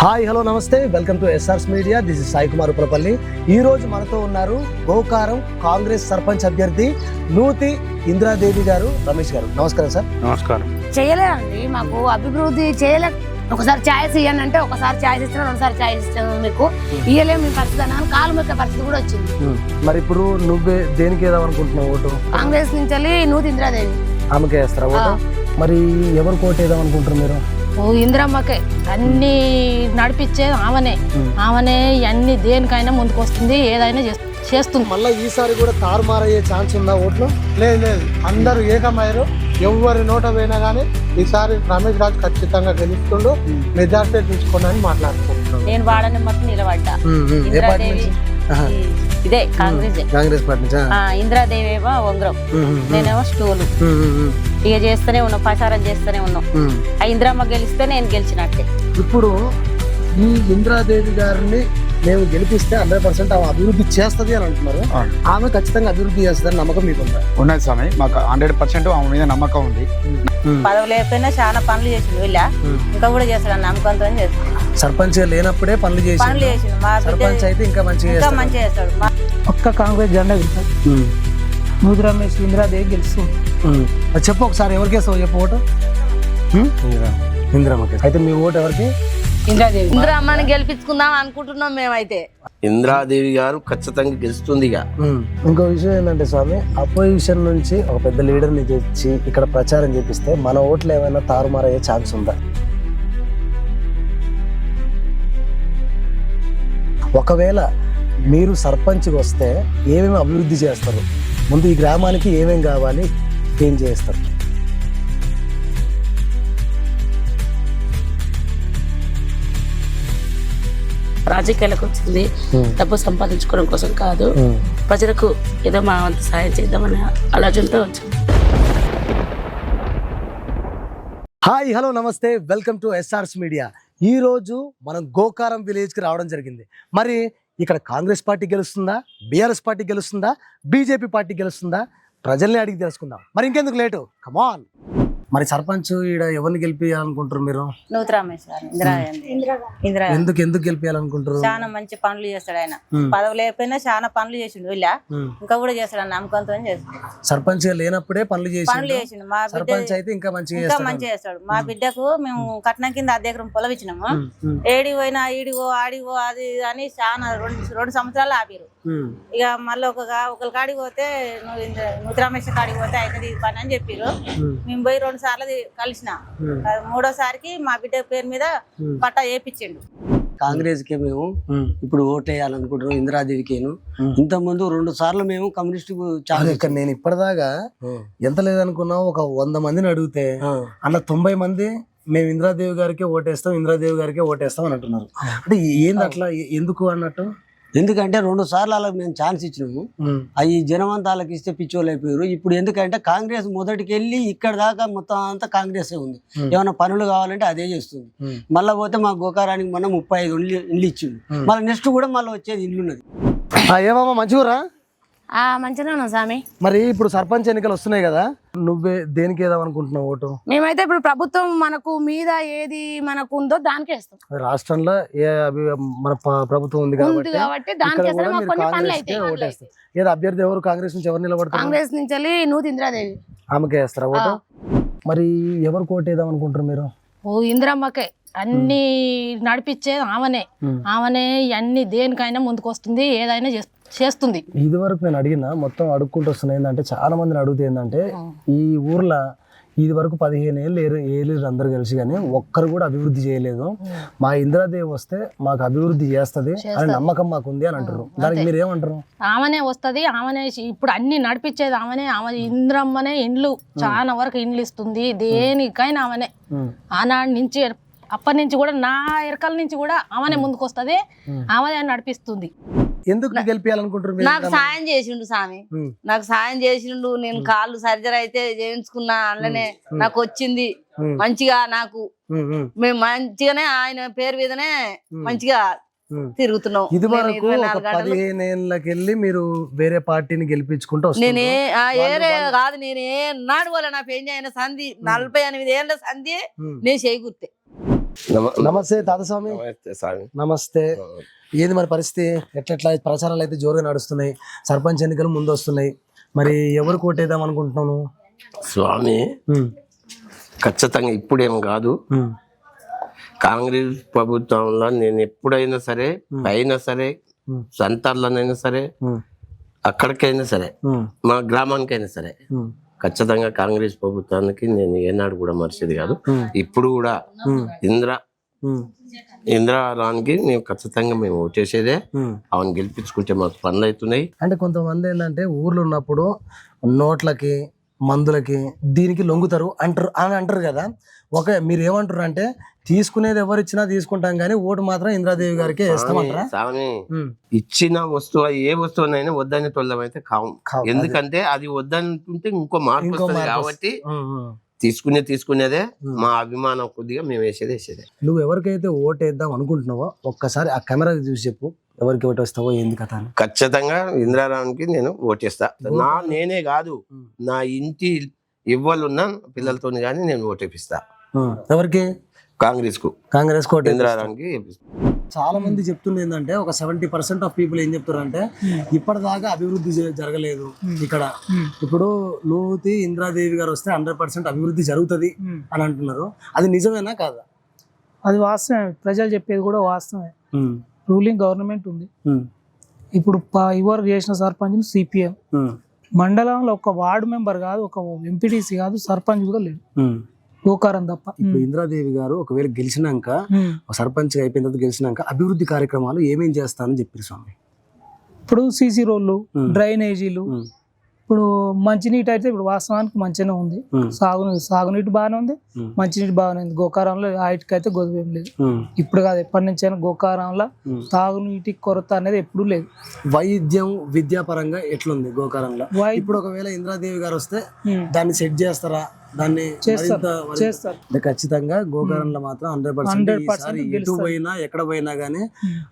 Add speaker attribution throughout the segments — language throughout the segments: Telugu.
Speaker 1: హాయ్ హలో నమస్తే. Welcome to SRS media. This is Sai Kumar Upalapalli ఈ రోజు మనతో ఉన్నారు గోకారం కాంగ్రెస్ సర్పంచ్ అభ్యర్థి నూతి ఇందిరాదేవి గారు. రమేష్ గారు నమస్కారం సార్.
Speaker 2: నమస్కారం.
Speaker 3: చేయలేదండి మాకు అభివృద్ధి చేయలే. ఒకసారి ఛాయిస్ ఇవ్వండి అంటే ఒకసారి ఛాయిస్ ఇస్తాను రెండుసారి ఛాయిస్ ఇస్తాను మీకు. ఇయ్యలేము మీ పరిస్థితి అని కాలు మొక్క పరిస్థితి కూడా వచ్చింది.
Speaker 1: మరి ఇప్పుడు నువ్వే దేనికి వేద్దాం అనుకుంటున్నావు ఓటు?
Speaker 3: కాంగ్రెస్ నుంచి వెళ్ళి నూతి ఇందిరాదేవి.
Speaker 1: ఆమెకే వేస్తారా మరి ఎవరు ఓటు వేద్దాం అనుకుంటారు మీరు?
Speaker 4: ఇందిరమ్మకే అన్ని నడిపించేది ఆమెనే. ఆమెనే అన్ని దేనికైనా ముందుకు వస్తుంది ఏదైనా చేస్- చేస్తుంది.
Speaker 1: మళ్ళీ ఈసారి కూడా తారుమారయ్యే ఛాన్స్ ఉందా ఓట్లు?
Speaker 5: లేదు లేదు. అందరూ ఏకమయ్యారు. ఎవరి నోట పోయినా కానీ ఈసారి రమేష్ రాజు ఖచ్చితంగా గెలుస్తుండు. మెజార్టీ తీసుకోనని మాట్లాడుకుంటున్నాడు.
Speaker 6: నేను వాడని మట్టు నిలబడ్డా. ఇదే కాంగ్రెస్.
Speaker 1: కాంగ్రెస్ పార్టీ.
Speaker 6: ఇందిరాదేవి ఏమో ఉంగరం. నేనేమో స్టూలు. ఇక చేస్తూనే ఉన్నాం ప్రచారం చేస్తూనే ఉన్నాం. ఆ ఇందిరమ్మ గెలిస్తే నేను గెలిచినట్టే.
Speaker 1: ఇప్పుడు ఈ ఇందిరాదేవి గారిని మేము గెలిపిస్తే హండ్రెడ్ పర్సెంట్ ఆమె అభివృద్ధి చేస్తది అని అంటున్నారు. ఆమె ఖచ్చితంగా అభివృద్ధి చేస్తుందని నమ్మకం మీకు ఉందా?
Speaker 2: ఉన్నది స్వామి. మాకు హండ్రెడ్ పర్సెంట్ ఆమె మీద నమ్మకం ఉంది.
Speaker 6: పదవి లేకపోయినా చాలా పనులు చేసిండు వీళ్ళ. ఇంకా కూడా చేస్తాడు నమ్మకంతో చేస్తాడు.
Speaker 1: సర్పంచ్ లేనప్పుడే పనులు చేసి
Speaker 6: పనులు చేసిండు. మా బిడ్డ
Speaker 1: సర్పంచ్ అయితే ఇంకా మంచిగా
Speaker 6: ఇంకా. మంచిగా చేస్తాడు. మా
Speaker 7: ఒక్క కాంగ్రెస్ జెండా గెలుస్తుంది
Speaker 1: ఉమ్.
Speaker 7: నూతి రమేష్ ఇందిరాదేవి గెలుస్తుంది.
Speaker 1: అది చెప్పు ఒకసారి ఎవరికి వేస్తావు చెప్పు ఓటు? ఉమ్? ఇందిరమ్మకి అయితే మీ ఓటు ఎవరికి?
Speaker 4: ఇందిరాదేవి.
Speaker 6: ఇందిరమ్మని గెలిపించుకుందాం అనుకుంటున్నాం మేమైతే.
Speaker 8: ఇంద్రాదేవి గారు ఖచ్చితంగా గెలుస్తుంది ఇక.
Speaker 1: ఇంకో విషయం ఏంటంటే స్వామి అపోజిషన్ నుంచి ఒక పెద్ద లీడర్ని తెచ్చి ఇక్కడ ప్రచారం చేపిస్తే మన ఓట్లు ఏమైనా తారుమారయ్యే ఛాన్స్ ఉందా? ఒకవేళ మీరు సర్పంచ్కి వస్తే ఏమేమి అభివృద్ధి చేస్తారు? ముందు ఈ గ్రామానికి ఏమేం కావాలి? ఏం చేస్తారు?
Speaker 9: రాజకీయాలకు వచ్చింది. డబ్బు సంపాదించుకోవడం కోసం కాదు. ప్రజలకు ఏదో మా వంతు సాయం చేద్దామనే ఆలోచనతో వచ్చింది
Speaker 1: హాయ్ హలో నమస్తే. Welcome to SRS media. ఈ రోజు మనం గోకారం విలేజ్కి రావడం జరిగింది. మరి ఇక్కడ కాంగ్రెస్ పార్టీ గెలుస్తుందా? బీఆర్ఎస్ పార్టీ గెలుస్తుందా? బీజేపీ పార్టీ గెలుస్తుందా? ప్రజల్ని అడిగి తెలుసుకుందాం. మరి ఇంకెందుకు లేటు? కమాన్ మరి సర్పంచ్ ఈడ ఎవరిని గెలిపించాలనుకుంటారు మీరు?
Speaker 6: నూతి ఇందిరా
Speaker 1: ఎందుకు ఎందుకు గెలిపించాలనుకుంటారు
Speaker 6: చాలా మంచి పనులు చేస్తాడు ఆయన. పదవి లేకపోయినా చాలా పనులు చేసిండు
Speaker 1: ఉమ్.
Speaker 6: ఇంకా కూడా చేస్తాడు నమ్మకంతో చేస్తాడు.
Speaker 1: సర్పంచ్ లేనప్పుడే పనులు
Speaker 6: పనులు
Speaker 1: చేసి
Speaker 6: చేసిండు. మా
Speaker 1: సర్పంచ్ అయితే ఇంకా మంచిగా
Speaker 6: ఇంకా
Speaker 1: చేస్తాడు.
Speaker 6: మంచిగా చేస్తాడు. మా బిడ్డకు మేము కట్నం కింద అద్దె ఎకరం పొలం ఇచ్చినాము.
Speaker 1: ఉమ్, ఉమ్,
Speaker 6: ఏడి పోయినా ఈడిగో ఆడిగో అది అని చాలా రెండు రెండు సంవత్సరాలు ఆపిరు ఇక మళ్ళీ ఒక ఒకరి కాడికి పోతే నువ్వు రమేష్ కాడికి పోతే అవుతుంది ఇది పని అని చెప్పిరు మేము పోయి రెండు సార్లు కలిసిన. మూడోసారికి మా బిడ్డ పేరు మీద పట్టా వేపించిండు
Speaker 10: కాంగ్రెస్కి మేము. ఇప్పుడు ఓటేయాలనుకుంటున్నాం ఇందిరాదేవికేను.
Speaker 1: ఉమ్.
Speaker 10: ఇంత ముందు రెండు సార్లు మేము కమ్యూనిస్ట్
Speaker 1: ఇక్కడ నేను ఇప్పటిదాకా ఎంత లేదనుకున్నా ఒక వంద మందిని అడిగితే అన్న తొంభై మంది మేము ఇంద్రాదేవి గారికి ఓటేస్తాం ఇంద్రాదేవి గారికి ఓటేస్తాం అని అంటున్నారు. అంటే ఏంది అట్లా? ఎందుకు అన్నట్టు?
Speaker 10: ఎందుకంటే రెండు సార్లు వాళ్ళకి మేము ఛాన్స్ ఇచ్చినాము. అవి జనమంతా వాళ్ళకి ఇస్తే పిచ్చోళ్ళు అయిపోయారు. ఇప్పుడు ఎందుకంటే కాంగ్రెస్ మొదటికి వెళ్ళి ఇక్కడ దాకా మొత్తం అంతా కాంగ్రెస్ ఉంది. ఏమైనా పనులు కావాలంటే అదే చేస్తుంది. మళ్ళీ పోతే మా గోకారానికి మొన్న ముప్పై ఐదు ఇచ్చిండు.
Speaker 1: ఉమ్.
Speaker 10: మళ్ళీ నెక్స్ట్ కూడా మళ్ళీ వచ్చేది ఇల్లు ఉన్నది
Speaker 1: ఏమమ్మా మంచిగురా
Speaker 3: మంచిగా ఉన్నాం స్వామి.
Speaker 1: మరి ఇప్పుడు సర్పంచ్ ఎన్నికలు వస్తున్నాయి కదా నువ్వే దేనికి వేద్దాం అనుకుంటున్నావు ఓటు?
Speaker 3: మేమైతే ఇప్పుడు ప్రభుత్వం మనకు మీద ఏది మనకు ఉందో దానికే ఇస్తాం
Speaker 1: రాష్ట్రంలో ఏ అభి మన ప- ప్రభుత్వం ఉంది
Speaker 3: ఉంది
Speaker 1: కాబట్టి
Speaker 3: కాబట్టి
Speaker 1: ఇక్కడ
Speaker 3: దానికే
Speaker 1: కూడా
Speaker 3: ఇస్తాం మాకు
Speaker 1: మీరు
Speaker 3: కొన్ని పనులు
Speaker 1: కాంగ్రెస్
Speaker 3: అయితే
Speaker 1: ఓటేస్తారు. ఏదో అభ్యర్థి ఎవరు? కాంగ్రెస్ నుంచి ఎవరు నిలబడతారు?
Speaker 3: కాంగ్రెస్ నుంచి వెళ్ళి నూతి ఇందిరాదేవి.
Speaker 1: ఆమెకే వేస్తారా ఓటు? మరి ఎవరు ఓటు వేద్దాం అనుకుంటారు మీరు?
Speaker 4: ఓ ఇందిరమ్మకే. అన్ని నడిపించేది ఆమెనే. ఆమెనే అన్ని దేనికైనా ముందుకు వస్తుంది ఏదైనా చేస్- చేస్తుంది.
Speaker 1: ఇది వరకు నేను అడిగిన మొత్తం అడుక్కుంటూ వస్తున్నా ఏంటంటే చాలా మందిని అడుగుతుంది ఏంటంటే ఈ ఊర్లో ఇది వరకు పదిహేను ఏళ్ళు ఏరు ఏళ్ళు అందరు కలిసి కానీ ఒక్కరు కూడా అభివృద్ధి చేయలేదు. మా ఇందిరాదేవి వస్తే మాకు అభివృద్ధి చేస్తది అని నమ్మకం మాకు ఉంది అని అంటారు దానికి మీరు ఏమంటారు
Speaker 4: ఆమెనే వస్తది ఆమెనే ఇప్పుడు అన్ని నడిపించేది ఆమెనే ఆమె ఇంద్రమ్మనే ఇండ్లు. చాలా వరకు ఇండ్లు ఇస్తుంది దేనికైనా ఆమెనే. ఆనాడు నుంచి అప్పటి నుంచి కూడా నా ఎరకల నుంచి కూడా ఆమెనే ముందుకు వస్తది ఆమెనే నడిపిస్తుంది.
Speaker 1: ఎందుకు గెలిపించాలనుకుంటారు మీరు
Speaker 6: నాకు సాయం చేసిండు స్వామి. నాకు సాయం చేసిండు నేను కాళ్ళు సర్జరీ అయితే చేయించుకున్నా అందులోనే నాకు వచ్చింది. మంచిగా నాకు మేము మంచిగానే ఆయన పేరు మీదనే మంచిగా. తిరుగుతున్నాం.
Speaker 1: ఇది
Speaker 6: నేను
Speaker 1: వరకు పదిహేను ఏళ్ళకి వెళ్ళి మీరు వేరే పార్టీని గెలిపించుకుంటూ
Speaker 6: నేనే ఏరే కాదు నేనే నాడు పోలే నా పెళ్ళి అయిన సంధి నలభై ఎనిమిది ఏళ్ళ సంధి. నేను చేకూర్తే.
Speaker 8: నమ-
Speaker 1: నమస్తే తాతస్వామి.
Speaker 8: నమస్తే స్వామి
Speaker 1: నమస్తే. ఏంది మరి పరిస్థితి? ఎట్లెట్లా? ప్రచారాలు అయితే జోరుగా నడుస్తున్నాయి. సర్పంచ్ ఎన్నికలు ముందు వస్తున్నాయి. మరి ఎవరు కోటేద్దాం అనుకుంటున్నాను
Speaker 8: స్వామి ఖచ్చితంగా ఇప్పుడేం కాదు. కాంగ్రెస్ ప్రభుత్వంలో నేను ఎప్పుడైనా సరే అయినా సరే. సెంటర్లోనైనా సరే అక్కడికైనా సరే మా గ్రామానికైనా సరే ఖచ్చితంగా కాంగ్రెస్ ప్రభుత్వానికి నేను ఏనాడు కూడా మర్చిది కాదు. ఇప్పుడు కూడా ఇందిరా ఇందిరారానికి మేము ఖచ్చితంగా మేము ఓటేసేదే అవన్నీ గెలిపించుకుంటే మాకు పనులు అవుతున్నాయి.
Speaker 1: అంటే కొంతమంది ఏంటంటే ఊర్లో ఉన్నప్పుడు నోట్లకి మందులకి దీనికి లొంగుతారు అంటారు అని అంటారు కదా. ఒక మీరు ఏమంటారు అంటే తీసుకునేది ఎవరు ఇచ్చినా తీసుకుంటాం కానీ ఓటు మాత్రం ఇంద్రాదేవి గారికి ఉమ్.
Speaker 8: ఇచ్చిన వస్తువు ఏ వస్తువునైనా వద్దని అయితే కావు. ఎందుకంటే అది వద్దంటుంటే ఇంకో మార్పు కాబట్టి. తీసుకునే తీసుకునేదే. మా అభిమానం కొద్దిగా మేము వేసేది వేసేదే.
Speaker 1: నువ్వు ఎవరికైతే ఓటు వేద్దాం అనుకుంటున్నావో ఒక్కసారి ఆ కెమెరా చూసి చెప్పు ఎవరికి ఓటు వేస్తావో ఏంది కథ అని.
Speaker 8: ఖచ్చితంగా ఇందిరారావుకి నేను ఓటేస్తా నా నేనే కాదు. నా ఇంటి ఇవ్వాలున్న పిల్లలతో కానీ నేను ఓటేపిస్తా.
Speaker 1: ఎవరికి?
Speaker 8: కాంగ్రెస్కు
Speaker 1: కాంగ్రెస్ కోట చాలా మంది చెప్తుంది ఏంటంటే ఒక సెవెంటీ పర్సెంట్ ఆఫ్ పీపుల్ ఏం చెప్తారంటే ఇప్పటిదాకా అభివృద్ధి జరగలేదు ఇక్కడ. ఇప్పుడు నూతి ఇంద్రాదేవి గారు వస్తే హండ్రెడ్ పర్సెంట్ అభివృద్ధి జరుగుతుంది అని అంటున్నారు. అది నిజమేనా కాదా?
Speaker 7: అది వాస్తవమే. ప్రజలు చెప్పేది కూడా వాస్తవమే. రూలింగ్ గవర్నమెంట్ ఉంది. ఇప్పుడు ప- ఇవరు చేసిన సర్పంచ్ సిపిఎం మండలంలో ఒక వార్డు మెంబర్ కాదు ఒక ఎంపీటీసీ కాదు సర్పంచ్ కూడా లేడు. గోకారం తప్ప
Speaker 1: ఇప్పుడు ఇంద్రాదేవి గారు ఒకవేళ గెలిచినాక. సర్పంచ్ అయిపోయిన తర్వాత గెలిచినాక అభివృద్ధి కార్యక్రమాలు ఏమేం చేస్తానని చెప్పారు స్వామి
Speaker 7: ఇప్పుడు సీసీ రోడ్లు. డ్రైనేజీలు ఇప్పుడు మంచినీటి అయితే ఇప్పుడు వాస్తవానికి మంచిగానే ఉంది. సాగు సాగునీటి బాగానే ఉంది. మంచినీటి బాగానే ఉంది. గోకారంలో ఆయిటికి అయితే గొడవ ఏం లేదు. ఇప్పుడు కాదు ఎప్పటి నుంచైనా గోకారంలో. తాగునీటి కొరత అనేది ఎప్పుడూ లేదు.
Speaker 1: వైద్యం విద్యాపరంగా ఎట్లుంది గోకారంలో? ఇప్పుడు ఒకవేళ ఇంద్రాదేవి గారు వస్తే. దాన్ని సెట్ చేస్తారా? దాన్ని
Speaker 7: చేస్తారు,
Speaker 1: ఖచ్చితంగా గోకారంలో మాత్రం హండ్రెడ్
Speaker 7: 100%
Speaker 1: పర్సెంట్ ఎటు. పోయినా ఎక్కడ పోయినా గానీ.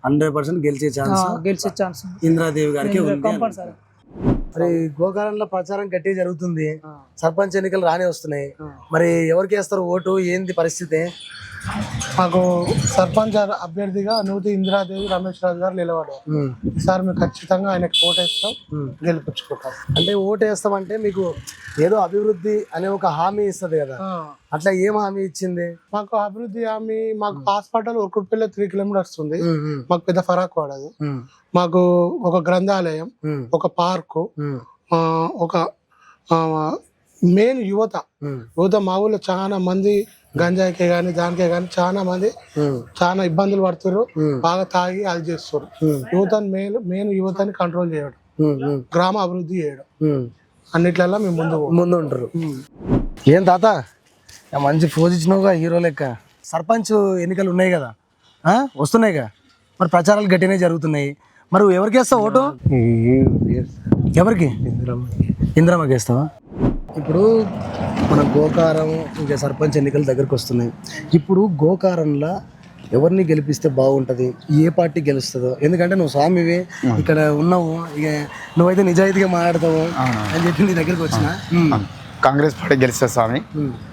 Speaker 1: హండ్రెడ్ పర్సెంట్ గెలిచే ఛాన్స్.
Speaker 7: గెలిచే ఛాన్స్.
Speaker 1: ఇంద్రాదేవి గారికి ఉంది మరి గోకారంలో ప్రచారం గట్టిగా జరుగుతుంది. సర్పంచ్ ఎన్నికలు రానే వస్తున్నాయి. మరి ఎవరికి వేస్తారు ఓటు? ఏంది పరిస్థితి?
Speaker 5: మాకు సర్పంచ్ అభ్యర్థిగా నూతి ఇందిరాదేవి రమేష్ రాజు గారు నిలబడారు ఈసారి మేము ఖచ్చితంగా ఆయనకు ఓటేస్తాం
Speaker 1: ఉమ్.
Speaker 5: గెలిపించుకుంటాం.
Speaker 1: అంటే ఓటు వేస్తామంటే మీకు ఏదో అభివృద్ధి అనే ఒక హామీ ఇస్తది కదా. అట్లా ఏం హామీ ఇచ్చింది?
Speaker 5: మాకు అభివృద్ధి హామీ మాకు హాస్పిటల్ ఉరుకుడుపల్లి త్రీ కిలోమీటర్స్ ఉంది. మాకు పెద్ద ఫరాక్ పడదు మాకు ఒక గ్రంథాలయం ఒక పార్కు ఒక మెయిన్ యువత. యువత మా ఊళ్ళో చాలా మంది గంజాయికే కానీ దానికే కానీ చాలా మంది చాలా ఇబ్బందులు పడుతున్నారు బాగా తాగి అది చేస్తారు యువతని మెయిన్ మెయిన్ యువతని కంట్రోల్ చేయడం. గ్రామ అభివృద్ధి చేయడం. అన్నిట్లలో మేము ముందు.
Speaker 1: ముందు ఉంటారు ఏం తాత? మంచి ఫోజ్ ఇచ్చినావుగా హీరో లెక్క. సర్పంచ్ ఎన్నికలు ఉన్నాయి కదా? ఆ? వస్తున్నాయిగా మరి ప్రచారాలు గట్టినే జరుగుతున్నాయి. మరి ఎవరికి వేస్తావు ఓటు? ఎవరికి? ఇందిరమ్మకి వేస్తావా? ఇప్పుడు మన గోకారం ఇంకా సర్పంచ్ ఎన్నికలు దగ్గరకు వస్తున్నాయి. ఇప్పుడు గోకారంలో ఎవరిని గెలిపిస్తే బాగుంటది? ఏ పార్టీ గెలుస్తుందో? ఎందుకంటే నువ్వు స్వామివి ఇక్కడ ఉన్నావు ఇక నువ్వైతే నిజాయితీగా మాట్లాడతావు అని చెప్పి నీ దగ్గరికి వచ్చిన?
Speaker 2: కాంగ్రెస్ పార్టీ గెలిస్తే స్వామి.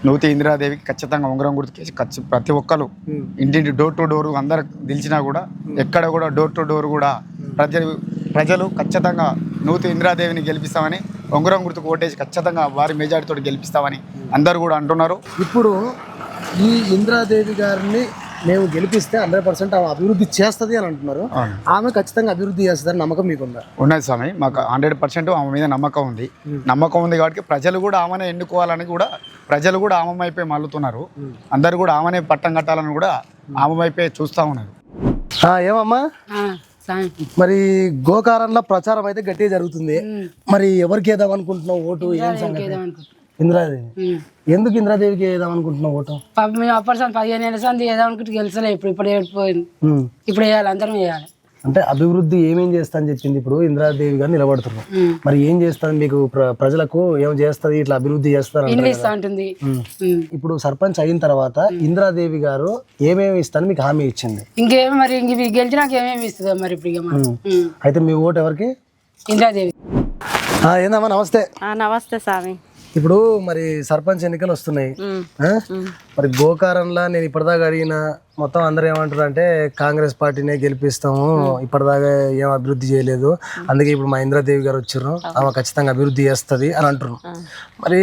Speaker 2: నూతి ఇందిరాదేవికి ఖచ్చితంగా ఉంగరం గుర్తుకేసి ఖచ్చి ప్రతి ఒక్కరు ఇంటింటి డోర్ టు డోర్ అందరు తెలిసినా కూడా ఎక్కడ కూడా డోర్ టు డోర్ కూడా ప్రజలు ప్రజలు ఖచ్చితంగా నూతి ఇందిరాదేవిని గెలిపిస్తామని ఉంగరం గుర్తుకు ఓటేసి ఖచ్చితంగా వారి మెజారిటీతో గెలిపిస్తామని అందరు కూడా అంటున్నారు.
Speaker 1: ఇప్పుడు ఈ ఇంద్రాదేవి గారిని మేము గెలిపిస్తే హండ్రెడ్ పర్సెంట్ ఆమె అభివృద్ధి చేస్తుంది అని అంటున్నారు. ఆమె ఖచ్చితంగా అభివృద్ధి చేస్తుందని నమ్మకం మీకుందా?
Speaker 2: ఉన్నది స్వామి మాకు హండ్రెడ్ పర్సెంట్ ఆమె మీద నమ్మకం ఉంది. నమ్మకం ఉంది కాబట్టి ప్రజలు కూడా ఆమెనే ఎన్నుకోవాలని కూడా ప్రజలు కూడా ఆమె వైపే మల్లుతున్నారు అందరు కూడా ఆమెనే పట్టం కట్టాలని కూడా ఆమె వైపే చూస్తూ ఉన్నారు.
Speaker 1: ఆ, ఏమమ్మా? మరి గోకారంలో ప్రచారం అయితే గట్టిగా జరుగుతుంది. మరి ఎవరికి వేద్దాం అనుకుంటున్నావు ఓటు? ఏం సంగతి? ఇంద్రాదేవి. ఎందుకు ఇంద్రాదేవికి వేద్దాం అనుకుంటున్నావు ఓటు?
Speaker 3: మేము అప్పటి పదిహేను ఏళ్ళ సంది ఏదో అనుకుంటే గెలిచలే ఇప్పుడు. ఇప్పుడు ఏడిపోయింది. ఇప్పుడు వేయాలి అందరం వేయాలి.
Speaker 1: అంటే అభివృద్ధి ఏమేం చేస్తా అని చెప్పింది ఇప్పుడు ఇంద్రాదేవి గారు నిలబడుతున్నారు. మరి ఏం చేస్తాను మీకు ప్ర- ప్రజలకు ఏం చేస్తుంది ఇట్లా అభివృద్ధి చేస్తారు. ఇప్పుడు సర్పంచ్ అయిన తర్వాత ఇంద్రాదేవి గారు ఏమేమి ఇస్తాను మీకు హామీ ఇచ్చింది?
Speaker 3: ఇంకేమి మరి గెలిచినాక ఏమేమి ఇస్తుందో మరి ఇప్పుడు.
Speaker 1: అయితే మీ ఓటు ఎవరికి?
Speaker 3: ఇంద్రాదేవి.
Speaker 1: ఆ, ఏందమ్మా నమస్తే.
Speaker 6: నమస్తే స్వామి.
Speaker 1: ఇప్పుడు మరి సర్పంచ్ ఎన్నికలు వస్తున్నాయి. ఆ? మరి గోకారంలో నేను ఇప్పటిదాకా అడిగిన మొత్తం అందరూ ఏమంటారు అంటే కాంగ్రెస్ పార్టీనే గెలిపిస్తాము ఇప్పటిదాకా ఏం అభివృద్ధి చేయలేదు. అందుకే ఇప్పుడు మా ఇంద్రాదేవి గారు వచ్చారు ఆమె ఖచ్చితంగా అభివృద్ధి చేస్తుంది అని అంటారు మరి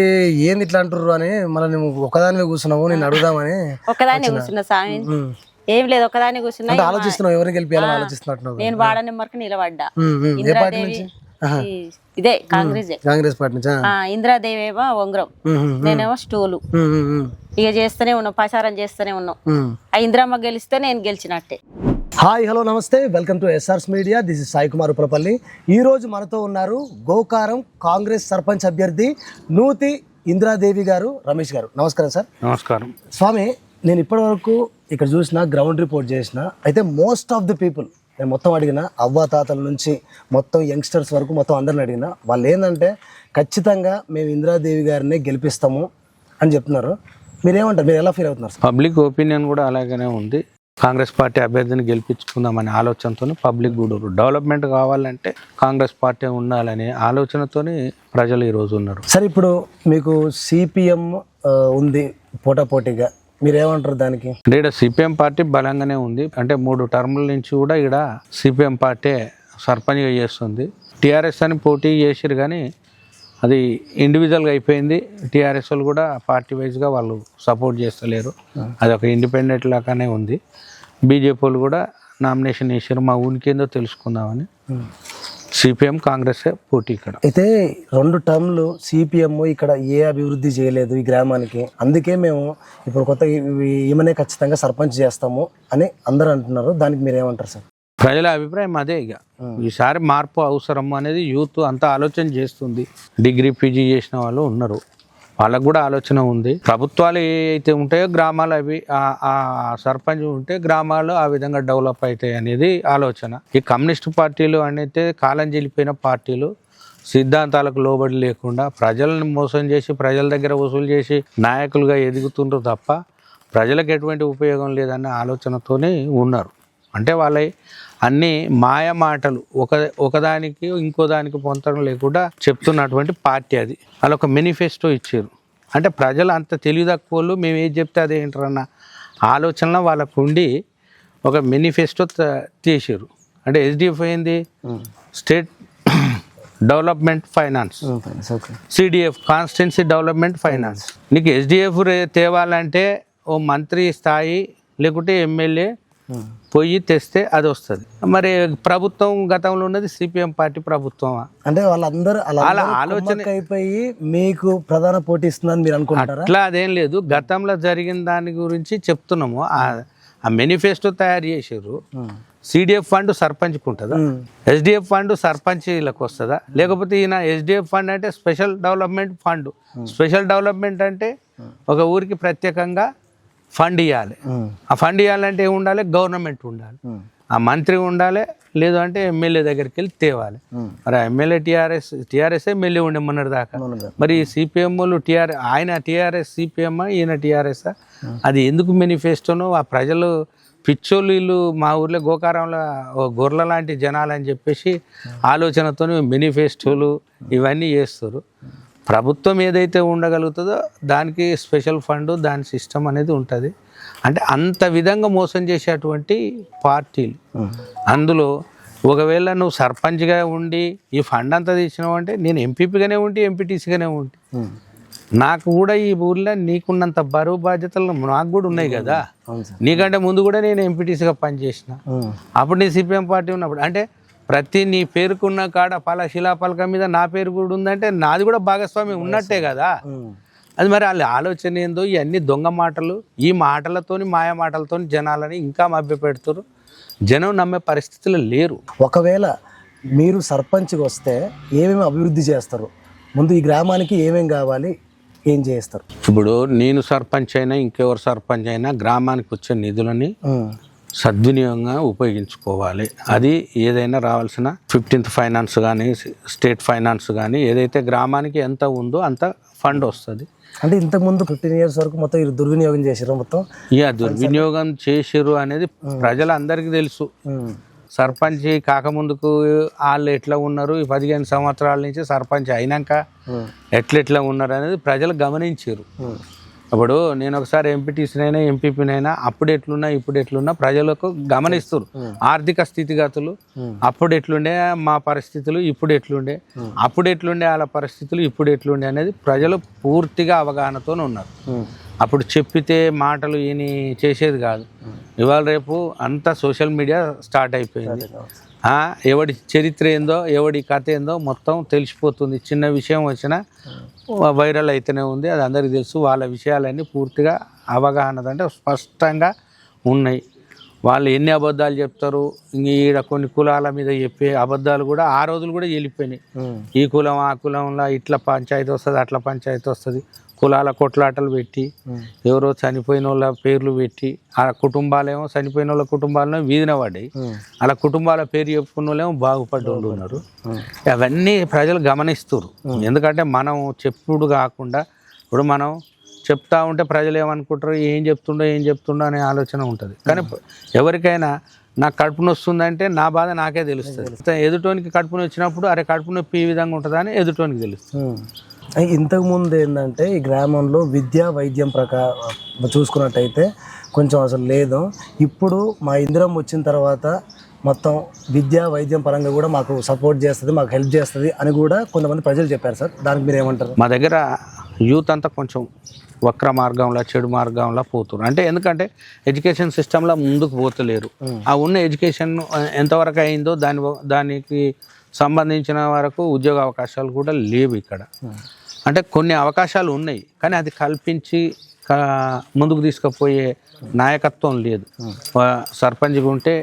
Speaker 1: ఏంది ఇట్లా అంటారు అని మళ్ళీ నువ్వు ఒకదానివే కూర్చున్నావు నేను అడుగుదామని
Speaker 6: ఒక్కదాన్ని కూర్చున్నా స్వామి
Speaker 1: ఉమ్.
Speaker 6: ఏం లేదు ఒక్కదాన్ని కూర్చున్నా.
Speaker 1: అంటే ఆలోచిస్తున్నావు ఎవరిని గెలిపించాలని ఆలోచిస్తున్నట్టు
Speaker 6: నేను వాడ నెంబర్కి నిలబడ్డా.
Speaker 1: ఉమ్, ఉమ్. ఏ పార్టీ నుంచి? ఆహా.
Speaker 6: ఈ- ఇదే కాంగ్రెస్
Speaker 1: కాంగ్రెస్ పార్టీ నుంచి.
Speaker 6: ఇందిరాదేవి ఏమో ఉంగరం. నేనేమో స్టూలు. ఇక చేస్తూనే ఉన్నాం ప్రచారం చేస్తూనే ఉన్నాం. ఆ ఇందిరమ్మ గెలిస్తే నేను గెలిచినట్టే.
Speaker 1: హాయ్ హలో నమస్తే. Welcome to SRS media. This is Sai Kumar Uppalapalli. ఈ రోజు మనతో ఉన్నారు గోకారం కాంగ్రెస్ సర్పంచ్ అభ్యర్థి నూతి ఇందిరాదేవి గారు రమేష్ గారు. నమస్కారం సార్.
Speaker 11: నమస్కారం.
Speaker 1: స్వామి నేను ఇప్పటివరకు ఇక్కడ చూసిన గ్రౌండ్ రిపోర్ట్ చేసిన అయితే మోస్ట్ ఆఫ్ ది పీపుల్ నేను మొత్తం అడిగిన అవ్వ తాతల నుంచి మొత్తం యంగ్స్టర్స్ వరకు మొత్తం అందరిని అడిగిన వాళ్ళు ఏంటంటే ఖచ్చితంగా మేము ఇందిరాదేవి గారినే గెలిపిస్తాము అని చెప్తున్నారు. మీరేమంటారు? మీరు ఎలా ఫీల్ అవుతున్నారు?
Speaker 11: పబ్లిక్ ఒపీనియన్ కూడా అలాగనే ఉంది. కాంగ్రెస్ పార్టీ అభ్యర్థిని గెలిపించుకుందామనే ఆలోచనతో పబ్లిక్ కూడా డెవలప్మెంట్ కావాలంటే కాంగ్రెస్ పార్టీ ఉండాలనే ఆలోచనతోని ప్రజలు ఈ రోజు ఉన్నారు.
Speaker 1: సార్ ఇప్పుడు మీకు సిపిఎం ఉంది పోటాపోటీగా. మీరేమంటారు దానికి?
Speaker 11: అంటే ఇక్కడ సిపిఎం పార్టీ బలంగానే ఉంది. అంటే మూడు టర్ముల నుంచి కూడా ఇక్కడ సిపిఎం పార్టీ సర్పంచ్గా చేస్తుంది. టీఆర్ఎస్ అని పోటీ చేసిరు కానీ అది ఇండివిజువల్గా అయిపోయింది. టీఆర్ఎస్ వాళ్ళు కూడా పార్టీ వైజ్గా వాళ్ళు సపోర్ట్ చేస్తలేరు. అది ఒక ఇండిపెండెంట్ లాగానే ఉంది. బీజేపీ వాళ్ళు కూడా నామినేషన్ వేసారు మా ఊనికేందో తెలుసుకుందామని. సిపిఎం కాంగ్రెస్ పోటీ ఇక్కడ.
Speaker 1: అయితే రెండు టర్మ్లు సిపిఎం ఇక్కడ ఏ అభివృద్ధి చేయలేదు ఈ గ్రామానికి. అందుకే మేము ఇప్పుడు కొత్త ఈమెనే ఖచ్చితంగా సర్పంచ్ చేస్తాము అని అందరూ అంటున్నారు. దానికి మీరు ఏమంటారు సార్?
Speaker 11: ప్రజల అభిప్రాయం అదే ఇక. ఈసారి మార్పు అవసరం అనేది యూత్ అంతా ఆలోచన చేస్తుంది. డిగ్రీ పీజీ చేసిన వాళ్ళు ఉన్నారు. వాళ్ళకు కూడా ఆలోచన ఉంది. ప్రభుత్వాలు ఏ అయితే ఉంటాయో గ్రామాలు అవి సర్పంచ్ ఉంటే గ్రామాలు ఆ విధంగా డెవలప్ అవుతాయి అనేది ఆలోచన. ఈ కమ్యూనిస్ట్ పార్టీలు అనేది కాలం చెల్లిపోయిన పార్టీలు సిద్ధాంతాలకు లోబడి లేకుండా ప్రజలను మోసం చేసి ప్రజల దగ్గర వసూలు చేసి నాయకులుగా ఎదుగుతుండ్రు తప్ప ప్రజలకు ఎటువంటి ఉపయోగం లేదన్న ఆలోచనతోనే ఉన్నారు. అంటే వాళ్ళ అన్ని మాయ మాటలు ఒక ఒకదానికి ఇంకో దానికి పొంతడం లేకుండా చెప్తున్నటువంటి పార్టీ అది. వాళ్ళు ఒక మేనిఫెస్టో ఇచ్చారు. అంటే ప్రజలు అంత తెలివి తక్కువలు మేము ఏది చెప్తే అదే ఏంటారన్న ఆలోచనలో వాళ్ళకు ఉండి ఒక మేనిఫెస్టో తీసారు అంటే ఎస్డిఎఫ్ ఏంది? State development finance. CDF constituency development finance. నీకు ఎస్డిఎఫ్ తేవాలంటే ఓ మంత్రి స్థాయి లేకుంటే ఎమ్మెల్యే పోయి తెస్తే అది వస్తుంది. మరి ప్రభుత్వం గతంలో ఉన్నది సిపిఎం పార్టీ ప్రభుత్వమా?
Speaker 1: అంటే వాళ్ళందరూ
Speaker 11: వాళ్ళ
Speaker 1: అలా
Speaker 11: ఆలోచన-
Speaker 1: అయిపోయి మీకు ప్రధాన పోటీ ఇస్తుందని మీరు అనుకుంటారా?
Speaker 11: అట్లా అదేం లేదు. గతంలో జరిగిన దాని గురించి చెప్తున్నాము. ఆ- ఆ మేనిఫెస్టో తయారు చేసారు సిడిఎఫ్ ఫండ్ సర్పంచ్కి ఉంటుందా? ఎస్డిఎఫ్ ఫండ్ సర్పంచ్లకు వస్తుందా? లేకపోతే ఈయన ఎస్డిఎఫ్ ఫండ్ అంటే special development fund. Special development అంటే ఒక ఊరికి ప్రత్యేకంగా ఫండ్ ఇవ్వాలి ఆ ఫండ్ ఇవ్వాలంటే ఏమి ఉండాలి? గవర్నమెంట్ ఉండాలి. ఆ మంత్రి ఉండాలి లేదు అంటే ఎమ్మెల్యే దగ్గరికి వెళ్ళి తేవాలి. మరి ఆ ఎమ్మెల్యే టీఆర్ఎస్ టీఆర్ఎస్ ఎమ్మెల్యే ఉండే మొన్నటి దాకా. మరి సిపిఎం వాళ్ళు టీఆర్ ఆయన టీఆర్ఎస్ సిపిఎం ఈయన టీఆర్ఎస్ అది ఎందుకు మేనిఫెస్టోనో ఆ ప్రజలు పిచ్చోళ్ళు వీళ్ళు మా ఊర్లో గోకారంలో గొర్రెల లాంటి జనాలు అని చెప్పేసి ఆలోచనతో మేనిఫెస్టోలు ఇవన్నీ చేస్తారు. ప్రభుత్వం ఏదైతే ఉండగలుగుతుందో దానికి స్పెషల్ ఫండ్ దాని సిస్టమ్ అనేది ఉంటుంది. అంటే అంత విధంగా మోసం చేసేటువంటి పార్టీలు. అందులో ఒకవేళ నువ్వు సర్పంచ్గా ఉండి ఈ ఫండ్ అంతా తీసినావు అంటే నేను ఎంపీపీగానే ఉండి ఎంపీటీసీగానే ఉండి. నాకు కూడా ఈ ఊర్లో నీకున్నంత బరువు బాధ్యతలు నాకు కూడా ఉన్నాయి కదా. నీకంటే ముందు కూడా నేను ఎంపీటీసీగా పనిచేసిన. అప్పుడు నీ సిపిఎం పార్టీ ఉన్నప్పుడు అంటే ప్రతి నీ పేరుకున్న కాడ పల శిలాపలక మీద నా పేరు కూడా ఉందంటే నాది కూడా భాగస్వామి ఉన్నట్టే కదా. అది మరి వాళ్ళ ఆలోచన ఏందో ఇవన్నీ దొంగ మాటలు ఈ మాటలతోని మాయ మాటలతోని జనాలని ఇంకా మభ్యపెడుతారు జనం నమ్మే పరిస్థితులు లేరు.
Speaker 1: ఒకవేళ మీరు సర్పంచ్కి వస్తే ఏమేమి అభివృద్ధి చేస్తారు? ముందు ఈ గ్రామానికి ఏమేం కావాలి? ఏం చేస్తారు?
Speaker 11: ఇప్పుడు నేను సర్పంచ్ అయినా ఇంకెవరు సర్పంచ్ అయినా గ్రామానికి వచ్చే నిధులని సద్వినియోగంగా ఉపయోగించుకోవాలి. అది ఏదైనా రావాల్సిన ఫిఫ్టీన్త్ ఫైనాన్స్ కానీ స్టేట్ ఫైనాన్స్ కానీ ఏదైతే గ్రామానికి ఎంత ఉందో అంత ఫండ్ వస్తుంది.
Speaker 1: అంటే ఇంతకు ముందు ఫిఫ్టీన్ ఇయర్స్ వరకు మొత్తం ఇది దుర్వినియోగం చేసారు మొత్తం?
Speaker 11: ఇక దుర్వినియోగం చేసిర్రు అనేది ప్రజలందరికీ తెలుసు. సర్పంచ్ కాకముందుకు వాళ్ళు ఎట్లా ఉన్నారు? ఈ పదిహేను సంవత్సరాల నుంచి సర్పంచ్ అయినాక ఎట్లా ఎట్లా ఉన్నారు అనేది ప్రజలు గమనించారు ఇప్పుడు నేను ఒకసారి ఎంపీటీసీనైనా ఎంపీపీనైనా అప్పుడు ఎట్లున్నా ఇప్పుడు ఎట్లున్నా ప్రజలకు గమనిస్తారు. ఆర్థిక స్థితిగతులు అప్పుడు ఎట్లుండే మా పరిస్థితులు ఇప్పుడు ఎట్లుండే అప్పుడు ఎట్లుండే వాళ్ళ పరిస్థితులు ఇప్పుడు ఎట్లుండే అనేది ప్రజలు పూర్తిగా అవగాహనతో ఉన్నారు. అప్పుడు చెప్పితే మాటలు ఈయన చేసేది కాదు. ఇవాళ రేపు అంతా సోషల్ మీడియా స్టార్ట్ అయిపోయింది. ఎవడి చరిత్ర ఏందో ఎవడి కథ ఏందో మొత్తం తెలిసిపోతుంది. చిన్న విషయం వచ్చినా వైరల్ అయితేనే ఉంది. అది అందరికీ తెలుసు. వాళ్ళ విషయాలన్నీ పూర్తిగా అవగాహన అంటే స్పష్టంగా ఉన్నాయి. వాళ్ళు ఎన్ని అబద్ధాలు చెప్తారు? ఈడ కొన్ని కులాల మీద చెప్పే అబద్ధాలు కూడా ఆ రోజులు కూడా వెళ్ళిపోయినాయి. ఈ కులం ఆ కులంలో ఇట్లా పంచాయతీ వస్తుంది అట్లా పంచాయతీ వస్తుంది. కులాల కొట్లాటలు పెట్టి ఎవరో చనిపోయిన వాళ్ళ పేర్లు పెట్టి ఆ కుటుంబాలేమో చనిపోయిన వాళ్ళ కుటుంబాలను వీధిన పడ్డాయి. అలా కుటుంబాల పేరు చెప్పుకున్న వాళ్ళేమో బాగుపడ్డోళ్ళు ఉన్నారు అవన్నీ ప్రజలు గమనిస్తారు ఎందుకంటే మనం చెప్పుడు కాకుండా ఇప్పుడు మనం చెప్తా ఉంటే ప్రజలు ఏమనుకుంటారు ఏం చెప్తుండో ఏం చెప్తుండో అనే ఆలోచన ఉంటుంది. కానీ ఎవరికైనా నాకు కడుపు నొస్తుందంటే నా బాధ నాకే తెలుస్తుంది. ఎదుటోనికి కడుపు నొప్పి వచ్చినప్పుడు అరే కడుపు నొప్పి ఈ విధంగా ఉంటుందా అని ఎదుటోనికి తెలుస్తుంది.
Speaker 1: ఇంతకు ముందు ఏంటంటే ఈ గ్రామంలో విద్యా వైద్యం ప్రకారం చూసుకున్నట్టయితే కొంచెం అసలు లేదు. ఇప్పుడు మా ఇందిరం వచ్చిన తర్వాత మొత్తం విద్యా వైద్యం పరంగా కూడా మాకు సపోర్ట్ చేస్తుంది మాకు హెల్ప్ చేస్తుంది అని కూడా కొంతమంది ప్రజలు చెప్పారు సార్. దానికి మీరు ఏమంటారు?
Speaker 11: మా దగ్గర యూత్ అంతా కొంచెం వక్ర మార్గంలో చెడు మార్గంలో పోతున్నారు. అంటే ఎందుకంటే ఎడ్యుకేషన్ సిస్టంలో ముందుకు పోతలేరు. ఆ ఉన్న ఎడ్యుకేషన్ ఎంతవరకు అయిందో దాని దానికి సంబంధించిన వరకు ఉద్యోగ అవకాశాలు కూడా లేవు ఇక్కడ. అంటే కొన్ని అవకాశాలు ఉన్నాయి కానీ అది కల్పించి ముందుకు తీసుకుపోయే నాయకత్వం లేదు. సర్పంచ్గా ఉంటే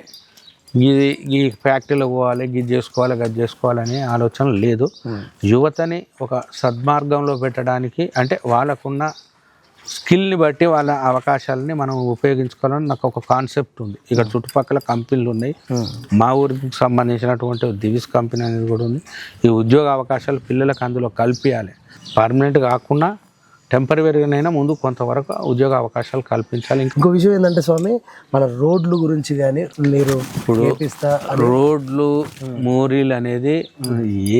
Speaker 11: ఇది ఈ ఫ్యాక్టరీలో పోవాలి ఇది చేసుకోవాలి అది చేసుకోవాలనే ఆలోచన లేదు. యువతని ఒక సద్మార్గంలో పెట్టడానికి అంటే వాళ్ళకున్న స్కిల్ని బట్టి వాళ్ళ అవకాశాలని మనం ఉపయోగించుకోవాలని నాకు ఒక కాన్సెప్ట్ ఉంది. ఇక్కడ చుట్టుపక్కల కంపెనీలు ఉన్నాయి. మా ఊరికి సంబంధించినటువంటి దివిస్ కంపెనీ అనేది కూడా ఉంది. ఈ ఉద్యోగ అవకాశాలు పిల్లలకు అందులో కల్పించాలి పర్మనెంట్ కాకుండా టెంపరీగానైనా ముందు కొంతవరకు ఉద్యోగ అవకాశాలు కల్పించాలి. ఇంకా
Speaker 1: విషయం ఏంటంటే స్వామి మన రోడ్లు గురించి కానీ మీరు
Speaker 11: ఇప్పుడు రోడ్లు మోరీలు అనేది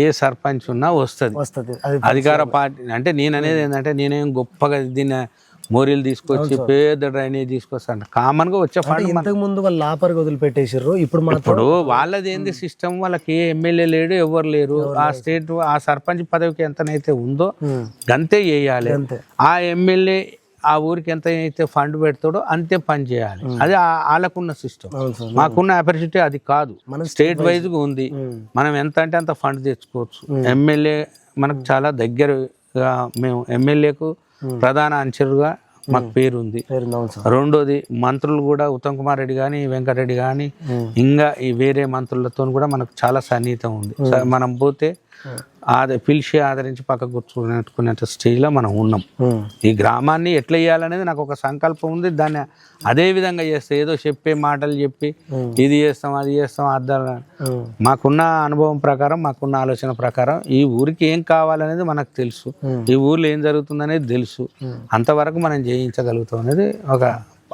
Speaker 11: ఏ సర్పంచ్ ఉన్నా వస్తుంది.
Speaker 1: వస్తుంది.
Speaker 11: అధికార పార్టీ అంటే నేను అనేది ఏంటంటే నేనేం గొప్పగా దీన్ని మోరీలు తీసుకొచ్చి పెద్ద డ్రైనేజ్ తీసుకొస్తాను కామన్గా వచ్చే ఫండ్ మన-
Speaker 1: ఇంతకు ముందు వాళ్ళు లాపర్గా వదిలిపెట్టేసారు ఇప్పుడు
Speaker 11: ఇప్పుడు వాళ్ళది ఏంది సిస్టమ్? వాళ్ళకి ఏ ఎమ్మెల్యే లేడు ఎవరు లేరు. ఆ స్టేట్ ఆ సర్పంచ్ పదవికి ఎంతనైతే ఉందో గంతే
Speaker 1: అంతే.
Speaker 11: ఆ ఎమ్మెల్యే ఆ ఊరికి ఎంత అయితే ఫండ్ పెడతాడో అంతే పని చేయాలి. అది వాళ్ళకున్న సిస్టమ్. మాకున్న ఆపర్చునిటీ అది కాదు. స్టేట్ వైజ్గా ఉంది. మనం ఎంత అంటే అంత ఫండ్ తెచ్చుకోవచ్చు. ఎమ్మెల్యే మనకు చాలా దగ్గరగా మేము ఎమ్మెల్యేకు ప్రధాన అంచరుగా మాకు పేరు ఉంది రెండోది మంత్రులు కూడా ఉత్తమ్ కుమార్ రెడ్డి కానీ వెంకటరెడ్డి కానీ ఇంకా ఈ వేరే మంత్రులతో కూడా మనకు చాలా సన్నిహితం ఉంది. మనం పోతే ఆద పిలిచి ఆదరించి పక్క కూర్చునేట్టుకునే స్టేజ్లో మనం ఉన్నాం. ఈ గ్రామాన్ని ఎట్లా చేయాలనేది నాకు ఒక సంకల్పం ఉంది. దాన్ని అదే విధంగా చేస్తే ఏదో చెప్పే మాటలు చెప్పి ఇది చేస్తాం అది చేస్తాం అర్థాలు మాకున్న అనుభవం ప్రకారం మాకున్న ఆలోచన ప్రకారం ఈ ఊరికి ఏం కావాలనేది మనకు తెలుసు. ఈ ఊర్లో ఏం జరుగుతుందనేది తెలుసు. అంతవరకు మనం చేయించగలుగుతాం అనేది ఒక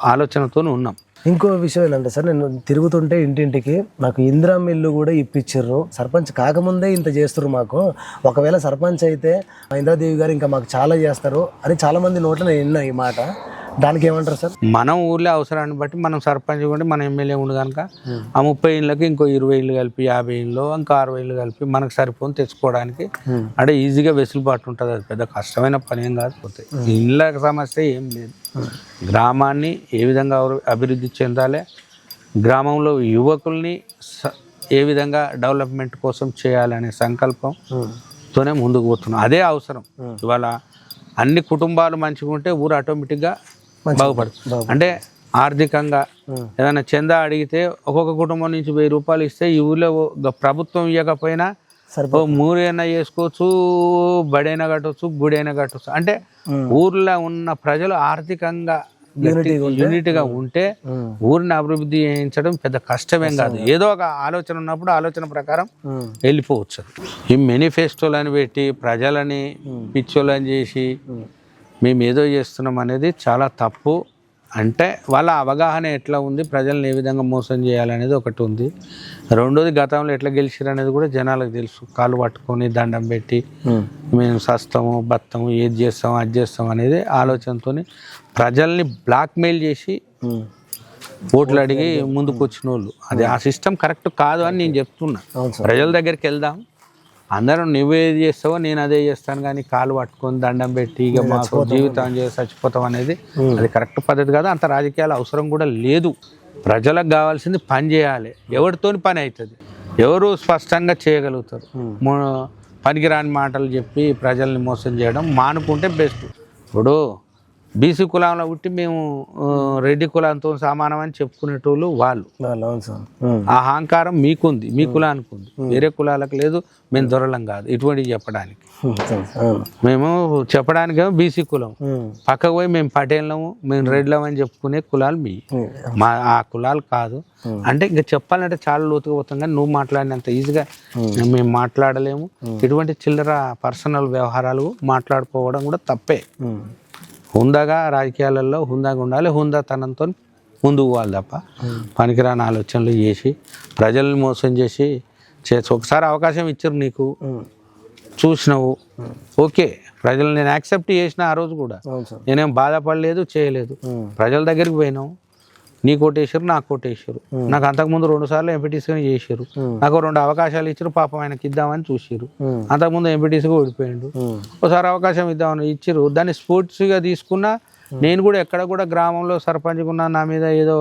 Speaker 11: ఆలోచనతో ఉన్నాం.
Speaker 1: ఇంకో విషయం ఏంటంటే సార్ నేను తిరుగుతుంటే ఇంటింటికి నాకు ఇందిరా మిల్లు కూడా ఇప్పించారు సర్పంచ్ కాకముందే ఇంత చేస్తారు మాకు. ఒకవేళ సర్పంచ్ అయితే మా ఇంద్రాదేవి గారు ఇంకా మాకు చాలా చేస్తారు. అని చాలామంది నోట్ల నేను విన్నా ఈ మాట. దానికి ఏమంటారు సార్?
Speaker 11: మనం ఊర్లో అవసరాన్ని బట్టి మనం సర్పంచ్ ఉండి మన ఎమ్మెల్యే ఉండి కనుక ఆ ముప్పై ఇళ్ళకి ఇంకో ఇరవై ఇళ్ళు కలిపి యాభై ఇళ్ళు ఇంకా అరవై ఇళ్ళు కలిపి మనకు సరిపోని తెచ్చుకోవడానికి అంటే ఈజీగా వెసులుబాటు ఉంటుంది. అది పెద్ద కష్టమైన పని ఏం కాకపోతే ఇళ్ళ సమస్య ఏం లేదు. గ్రామాన్ని ఏ విధంగా అభివృ- అభివృద్ధి చెందాలి గ్రామంలో యువకుల్ని ఏ విధంగా డెవలప్మెంట్ కోసం చేయాలనే సంకల్పంతోనే ముందుకు పోతున్నాం. అదే అవసరం. ఇవాళ అన్ని కుటుంబాలు మంచిగా ఉంటే ఊరు ఆటోమేటిక్గా బాగుపడుతుంది. అంటే ఆర్థికంగా ఏదైనా చందా అడిగితే ఒక్కొక్క కుటుంబం నుంచి వెయ్యి రూపాయలు ఇస్తే ఈ ఊళ్ళో ప్రభుత్వం ఇవ్వకపోయినా మూరైనా చేసుకోవచ్చు బడైనా కట్టవచ్చు గుడైనా కట్టవచ్చు అంటే ఊర్లో ఉన్న ప్రజలు ఆర్థికంగా యూనిట్గా ఉంటే. ఊరిని అభివృద్ధి చేయించడం పెద్ద కష్టమేం కాదు. ఏదో ఒక ఆలోచన ఉన్నప్పుడు ఆలోచన ప్రకారం వెళ్ళిపోవచ్చు. ఈ మేనిఫెస్టోలని పెట్టి ప్రజలని పిచ్చోళ్ళని చేసి మేము ఏదో చేస్తున్నాం అనేది చాలా తప్పు. అంటే వాళ్ళ అవగాహన ఎట్లా ఉంది ప్రజల్ని ఏ విధంగా మోసం చేయాలనేది ఒకటి ఉంది. రెండోది గతంలో ఎట్లా గెలిచిరు అనేది కూడా జనాలకు తెలుసు. కాళ్ళు పట్టుకొని దండం పెట్టి మేము సస్తాము బత్తము ఏది చేస్తాము అది చేస్తాం అనేది ఆలోచనతో ప్రజల్ని బ్లాక్మెయిల్ చేసి ఓట్లు అడిగి ముందుకు వచ్చిన వాళ్ళు అది ఆ సిస్టమ్ కరెక్ట్ కాదు అని నేను చెప్తున్నా. ప్రజల దగ్గరికి వెళ్దాం. అందరం నువ్వేది చేస్తావో నేను అదే చేస్తాను కానీ కాలు పట్టుకొని దండం పెట్టి ఇక మాకు జీవితం చేసి చచ్చిపోతాం అనేది అది కరెక్ట్ పద్ధతి కాదు. అంత రాజకీయాల అవసరం కూడా లేదు. ప్రజలకు కావాల్సింది పని చేయాలి. ఎవరితోని పని అవుతుంది ఎవరు స్పష్టంగా చేయగలుగుతారు? పనికిరాని మాటలు చెప్పి ప్రజల్ని మోసం చేయడం మానుకుంటే బెస్ట్. ఇప్పుడు బీసీ కులంలో పుట్టి మేము రెడ్డి కులంతో సమానం అని చెప్పుకునేటోళ్ళు వాళ్ళు. ఆ అహంకారం మీకుంది మీ కులానికి ఉంది. వేరే కులాలకు లేదు మేము దొరలం కాదు. ఇటువంటివి చెప్పడానికి. మేము చెప్పడానికి బీసీ కులం. పక్కకు పోయి మేము పటేళ్ళము మేము రెడ్లం అని చెప్పుకునే కులాలు మీ. మా ఆ కులాలు కాదు. అంటే ఇంకా చెప్పాలంటే చాలా లోతుగా పోతాం కానీ నువ్వు మాట్లాడినంత ఈజీగా మేము మాట్లాడలేము. ఇటువంటి చిల్లర పర్సనల్ వ్యవహారాలు మాట్లాడుకోవడం కూడా తప్పే. హుందాగా రాజకీయాలలో హుందాగా ఉండాలి హుందాతనంతో ముందుకు పోవాలి తప్ప. పనికిరాని ఆలోచనలు చేసి ప్రజల్ని మోసం చేసి చేసి ఒకసారి అవకాశం ఇచ్చారు నీకు. చూసినావు. ఓకే ప్రజలు నేను యాక్సెప్ట్ చేసిన ఆ రోజు కూడా. నేనేం బాధపడలేదు చేయలేదు. ప్రజల దగ్గరికి పోయినావు నీ కోటేశారు నాకు కోటేశారు నాకు అంతకుముందు రెండు సార్లు ఎంపీటీసీగా చేశారు. నాకు రెండు అవకాశాలు ఇచ్చారు పాపం ఆయనకి ఇద్దామని చూసారు అంతకుముందు ఎంపీటీసీగా ఓడిపోయిండు. ఒకసారి అవకాశం ఇద్దామని ఇచ్చారు. దాన్ని స్పోర్ట్స్గా తీసుకున్నా నేను కూడా ఎక్కడ కూడా గ్రామంలో సర్పంచ్గా ఉన్నా నా మీద ఏదో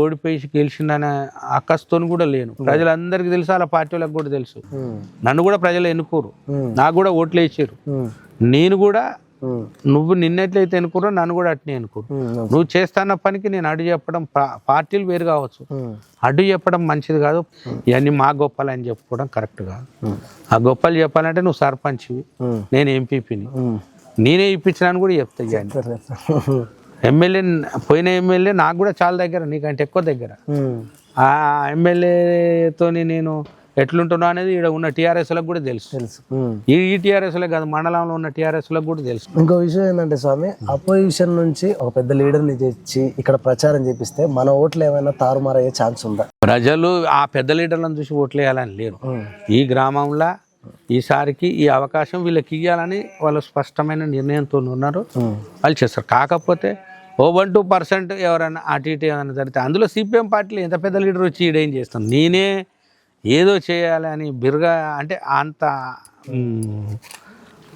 Speaker 11: ఓడిపోయి గెలిచిందనే అక్కస్తోని కూడా లేను. ప్రజలందరికీ తెలుసు అలా పార్టీ వాళ్ళకి కూడా తెలుసు. నన్ను కూడా ప్రజలు ఎన్నుకోరు. నాకు కూడా ఓట్లు వేసారు. నేను కూడా నువ్వు నిన్నెట్లయితే ఎన్నుకోరో నన్ను కూడా అట్నే ఎన్నుకోరు నువ్వు చేస్తున్న పనికి నేను అడ్డు చెప్పడం పార్టీలు వేరు కావచ్చు. అడ్డు చెప్పడం మంచిది కాదు. ఇవన్నీ మా గొప్పలు అని చెప్పుకోవడం కరెక్ట్ కాదు. ఆ గొప్పలు చెప్పాలంటే నువ్వు సర్పంచ్వి. నేను ఎంపీపీని. నేనే ఇప్పించినాను కూడా చెప్తా ఇవన్నీ ఎమ్మెల్యే పోయిన ఎమ్మెల్యే నాకు కూడా చాలా దగ్గర నీకంటే ఎక్కువ దగ్గర. ఆ ఎమ్మెల్యేతోని నేను ఎట్లుంటున్నా అనేది ఇక్కడ ఉన్న టీఆర్ఎస్లకు కూడా తెలుసు. తెలుసు. ఈ టీఆర్ఎస్లకు కాదు మండలంలో ఉన్న టీఆర్ఎస్లకు కూడా తెలుసు.
Speaker 1: ఇంకో విషయం ఏంటంటే స్వామి అపోజిషన్ నుంచి ఒక పెద్ద లీడర్ని తెచ్చి ఇక్కడ ప్రచారం చేపిస్తే మన ఓట్లు ఏమైనా తారుమారయ్యే ఛాన్స్ ఉందా?
Speaker 11: ప్రజలు ఆ పెద్ద లీడర్లను చూసి ఓట్లు వేయాలని లేరు ఈ గ్రామంలో ఈసారికి ఈ అవకాశం వీళ్ళకి ఇవ్వాలని వాళ్ళు స్పష్టమైన నిర్ణయంతో ఉన్నారు. వాళ్ళు చేస్తారు. కాకపోతే ఓ వన్ టూ పర్సెంట్ ఎవరైనా అటు ఇటు ఏమైనా జరిగితే అందులో సిపిఎం పార్టీలో ఎంత పెద్ద లీడర్ వచ్చి ఈడేం చేస్తాం? నేనే ఏదో చేయాలి అని బిరుగా అంటే అంత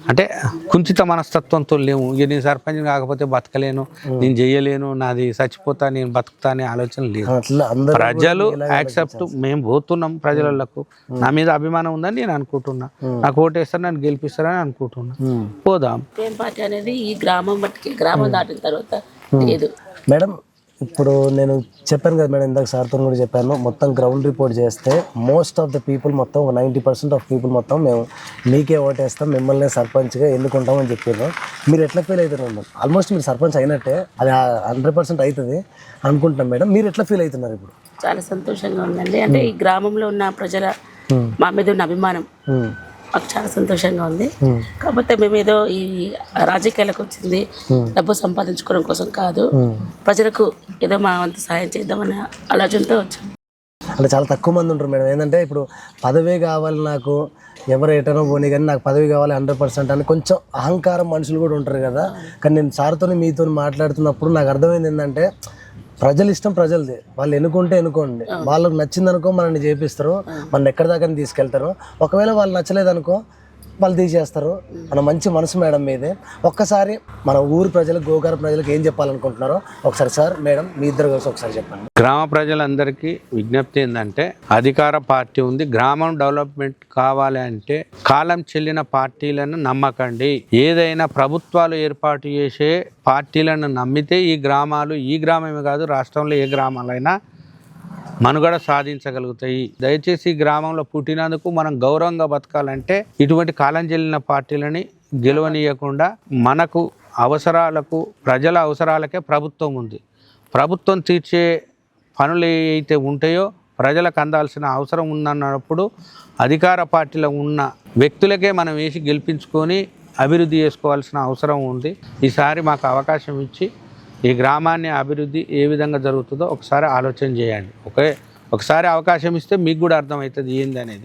Speaker 11: అంటే కుంచిత మనస్తత్వంతో లేము. ఇక నేను సర్పంచ్ కాకపోతే బతకలేను నేను చెయ్యలేను నాది చచ్చిపోతా నేను బతుకుతా అనే ఆలోచన లేదు. ప్రజలు యాక్సెప్ట్ మేము పోతున్నాం ప్రజలకు నా మీద అభిమానం ఉందని నేను అనుకుంటున్నా. నాకు ఓటేస్తారు నన్ను గెలిపిస్తారని అనుకుంటున్నా. పోదాం.
Speaker 9: ఏం పార్టీ అనేది ఈ గ్రామం బట్టి గ్రామం దాటిన తర్వాత లేదు.
Speaker 1: మేడం ఇప్పుడు నేను చెప్పాను కదా మేడం ఇందాక సార్తో కూడా చెప్పాను మొత్తం గ్రౌండ్ రిపోర్ట్ చేస్తే మోస్ట్ ఆఫ్ ద పీపుల్ మొత్తం నైంటీ పర్సెంట్ ఆఫ్ పీపుల్ మొత్తం మేము మీకే ఓటేస్తాం మిమ్మల్ని సర్పంచ్గా ఎన్నుకుంటాం అని చెప్పారు. మీరు ఎట్లా ఫీల్ అవుతున్నారు మేడం? ఆల్మోస్ట్ మీరు సర్పంచ్ అయినట్టే అది హండ్రెడ్ పర్సెంట్ అవుతుంది అనుకుంటున్నాం మేడం. మీరు ఎట్లా ఫీల్ అవుతున్నారు ఇప్పుడు?
Speaker 9: చాలా సంతోషంగా ఉందండి. అంటే ఈ గ్రామంలో ఉన్న ప్రజల మా మీద ఉన్న అభిమానం. మాకు చాలా సంతోషంగా ఉంది. కాకపోతే మేము ఏదో ఈ రాజకీయాలకు వచ్చింది. డబ్బు సంపాదించుకోవడం కోసం కాదు. ప్రజలకు ఏదో మా వంతు సహాయం చేద్దామనే ఆలోచనతో వచ్చాం.
Speaker 1: అంటే చాలా తక్కువ మంది ఉంటారు మేడం. ఏంటంటే ఇప్పుడు పదవే కావాలి నాకు ఎవరు ఎటనో పోనీ కానీ నాకు పదవి కావాలి హండ్రెడ్ పర్సెంట్ అని కొంచెం అహంకారం మనుషులు కూడా ఉంటారు కదా. కానీ నేను సార్తో మీతో మాట్లాడుతున్నప్పుడు నాకు అర్థమైంది ఏంటంటే ప్రజల ఇష్టం ప్రజలది. వాళ్ళు ఎన్నుకుంటే ఎన్నుకోండి. వాళ్ళకి నచ్చింది అనుకో మనల్ని చేపిస్తారు మన ఎక్కడి దాకా తీసుకెళ్తారు. ఒకవేళ వాళ్ళు నచ్చలేదు అనుకో వాళ్ళు తీసేస్తారు. మన మంచి మనసు మేడం మీదే. ఒక్కసారి మన ఊరు ప్రజలకు గోకార ప్రజలకు ఏం చెప్పాలనుకుంటున్నారో ఒకసారి సార్ మేడం మీ ఇద్దరు కలిసి ఒకసారి చెప్పండి.
Speaker 11: గ్రామ ప్రజలందరికీ విజ్ఞప్తి ఏంటంటే అధికార పార్టీ ఉంది. గ్రామం డెవలప్మెంట్ కావాలి అంటే కాలం చెల్లిన పార్టీలను నమ్మకండి. ఏదైనా ప్రభుత్వాలు ఏర్పాటు చేసే పార్టీలను నమ్మితే ఈ గ్రామాలు ఈ గ్రామమే కాదు రాష్ట్రంలో ఏ గ్రామాలైనా మనుగడ సాధించగలుగుతాయి. దయచేసి గ్రామంలో పుట్టినందుకు మనం గౌరవంగా బతకాలంటే ఇటువంటి కాలం చెల్లిన పార్టీలని గెలవనీయకుండా మనకు అవసరాలకు ప్రజల అవసరాలకే ప్రభుత్వం ఉంది. ప్రభుత్వం తీర్చే పనులు ఏవైతే ఉంటాయో ప్రజలకు అందాల్సిన అవసరం ఉందన్నప్పుడు అధికార పార్టీలో ఉన్న వ్యక్తులకే మనం వేసి గెలిపించుకొని అభివృద్ధి చేసుకోవాల్సిన అవసరం ఉంది. ఈసారి మాకు అవకాశం ఇచ్చి ఈ గ్రామాన్ని అభివృద్ధి ఏ విధంగా జరుగుతుందో ఒకసారి ఆలోచన చేయండి. ఒకే ఒకసారి అవకాశం ఇస్తే మీకు కూడా అర్థమవుతుంది ఏంది అనేది